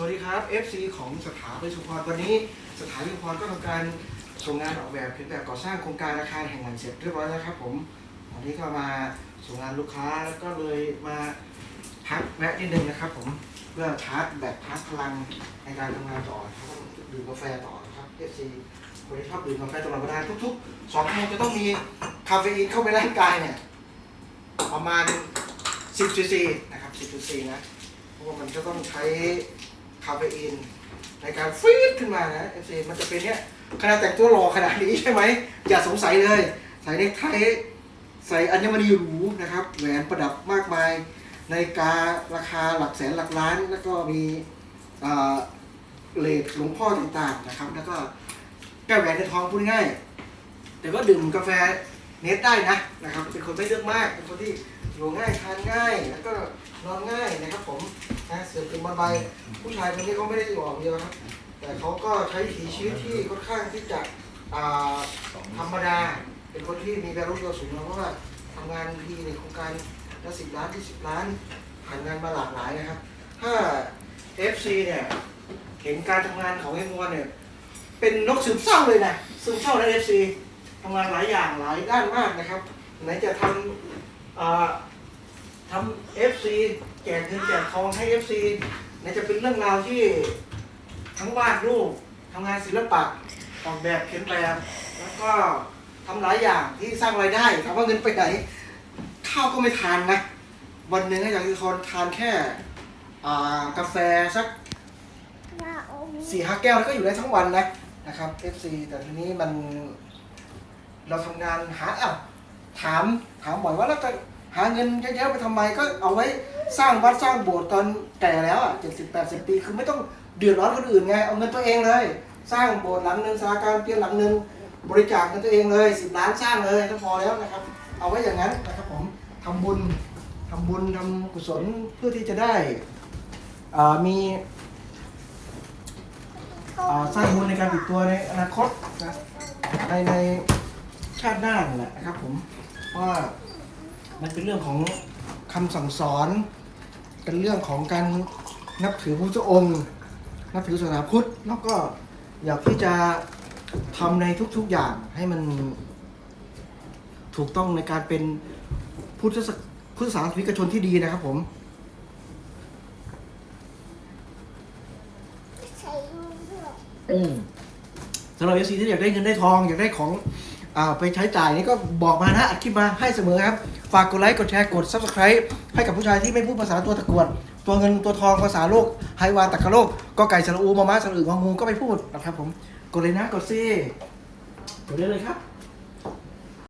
สวัสดีครับ FC ของสถาบันสุพรวันนี้ สถาบันสุพรก็ทำการส่งงานออกแบบเป็นแบบก่อสร้างโครงการอาคารแห่งใหม่เสร็จเรียบร้อยแล้วครับผมวันนี้ก็มาส่งงานลูกค้าแล้วก็เลยมาพักแวะนิดนึงนะครับ ผมเพื่อชาร์จแบตชาร์จพลังในการทำงานต่อเพราะต้องดื่มกาแฟต่อนะครับ FC คนที่ชอบดื่มกาแฟตลอดเวลาทุกๆสองชั่วโมงจะต้องมีคาเฟอีนเข้าไปในร่างกายเนี่ยประมาณ 10 cc นะครับ 10 cc นะเพราะว่ามันจะต้องใช้าเฟอีนในการฟีดขึ้นมานะเอฟซีมันจะเป็นเนี้ยขนาดแต่งตัวหล่อขนาดนี้ใช่ไหมอย่าสงสัยเลยใส่เนคไทใส่อัญมณีหรูนะครับแหวนประดับมากมายในการาคาหลักแสนหลักล้าน แล้วก็มีอ่าเลดหลวงพ่อต่างๆนะครับ แล้วก็แก้วแหวนในทองพูดง่าย แต่ก็ดื่มกาแฟเนสได้นะนะครับ เป็นคนไม่เลือกมาก เป็นคนที่อยู่ง่ายทานง่าย แล้วก็นอนง่ายนะครับผม นะเสือเป็นบอลใบผู้ชายคนนี้เขาไม่ได้อยู่ออกเดียวครับ แต่เขาก็ใช้วิถีชีวิตที่ค่อนข้างที่จะอ่าธรรมดา เป็นคนที่มีแวลูตัวสูงนะเพราะว่าทำงานทีในโครงการละสิบล้านที่สิบล้านผ่านงานมาหลากหลายนะครับ ถ้า FC เนี่ยเห็นการทำงานของเอ็มวันเนี่ยเป็นนกซึมเศร้าเลยนะซึมเศร้าใน FC ทำงานหลายอย่างหลายด้านมากนะครับ ไหนจะทำอ่าทำ FC จกเงินแจกทองให้ FC ไหนจะเป็นเรื่องราวที่ทั้งวาดรูปทำงานศิลปะออกแบบเขียนแบบแล้วก็ทำหลายอย่างที่สร้างรายได้ถามว่าเงินไปไหนข้าวก็ไม่ทานนะ วันหนึ่งอยากจะทานทานแค่อ่ากาแฟสักสี่ห้าแก้วแล้วก็อยู่ได้ทั้งวันนะนะครับ FC แต่ทีนี้มันเราทำงานหาอ้าวถามถามบ่อยว่าแล้วก็หาเงินเยอะๆไปทำไมก็เอาไว้ สร้างวัดสร้างโบสถ์ตอนแก่แล้วอะเจ็ดสิบแปดสิบปี คือไม่ต้องเดือดร้อนคนอื่นไง เอาเงินตัวเองเลย สร้างโบสถ์หลังหนึ่งสาราการเปลี่ยนหลังหนึ่งบริจาคเงินตัวเองเลยสิบล้านสร้างเลยก็พอแล้วนะครับ เอาไว้อย่างนั้นนะครับผมทำบุญทำบุญทำกุศลเพื่อที่จะได้อ่ามีสร้างบุญในการติดตัวในอนาคตนะในในชาติหน้านั่นแหละนะครับผมว่ามันเป็นเรื่องของ คำสั่งสอน เป็นเรื่องของการนับถือพระพุทธองค์ นับถือศาสนาพุทธแล้วก็อยากที่จะทำในทุกๆอย่างให้มันถูกต้องในการเป็นพุทธศาพุทธศาสนิกชนที่ดีนะครับผมอืมสำหรับเอซีที่อยากได้เงินได้ทองอยากได้ของ อ่าไปใช้จ่ายนี่ก็บอกมานะอัดคลิปมาให้เสมอครับ ฝากกดไลค์กดแชร์กด subscribe ให้กับผู้ชายที่ไม่พูดภาษาตัวตะกวดตัวเงินตัวทองภาษาโลกไฮวาตะกะโลกก็ไก่สระอูมาม้าสระอึงงงูก็ไม่พูดนะครับผมกดเลยนะกดซีกดได้เลยครับ